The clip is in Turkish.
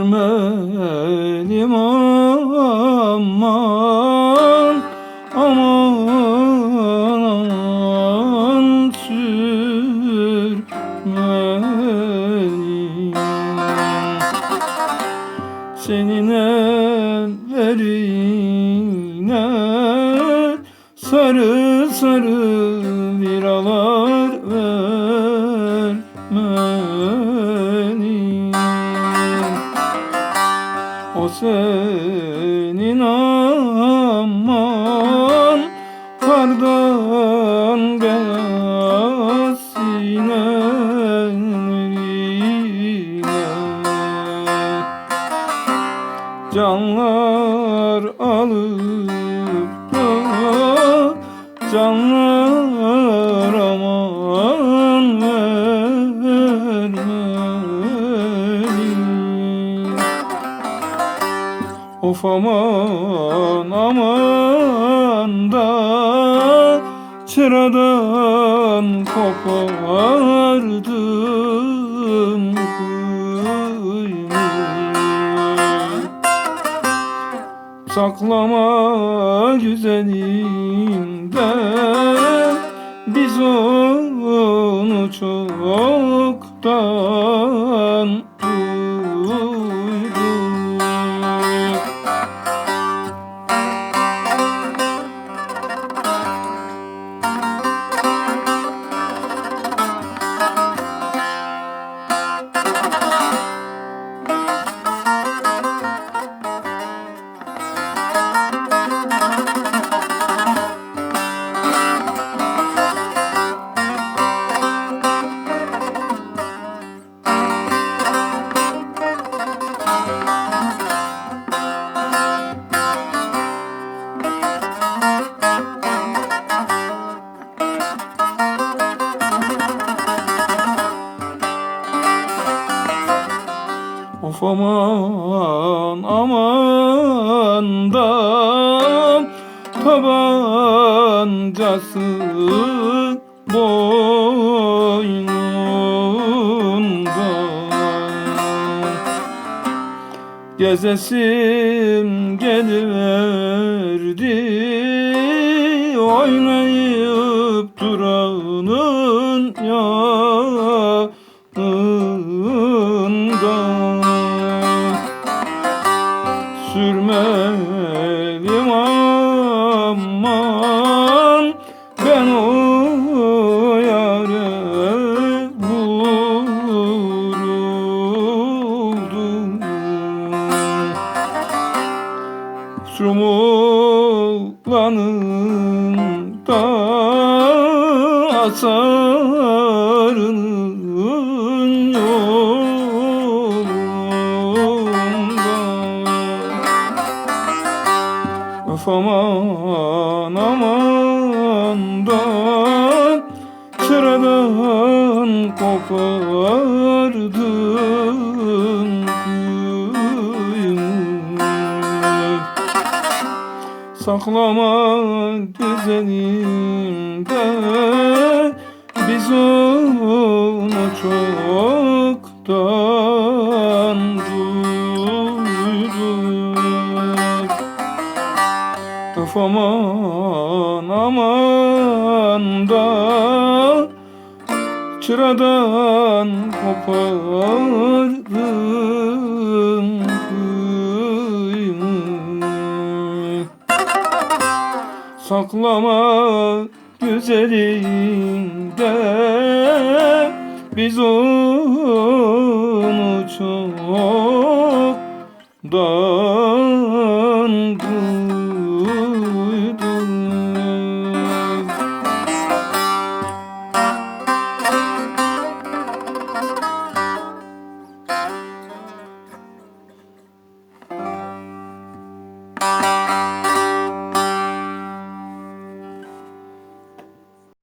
güzelim aman aman aman sürmeyin senin ellerine sarı sarı liralar vermeliyim kardan sinelerine Canlar alıp da canlar aman vermeli. Of aman aman da çıradan kopardım kıymayı Saklama güzelimden Biz onu çoktan Of aman aman da tabancası boynunda Gezesim geliverdi oynayıp duranın yanında. Sürmelim Kusurum olanın da asarının yolunda. Öf aman aman da çıradan kopardım Saklama güzelimde Biz onu çoktan duyduk. Of aman aman da Çıradan kopardım Saklama güzelinde. Biz onu çok da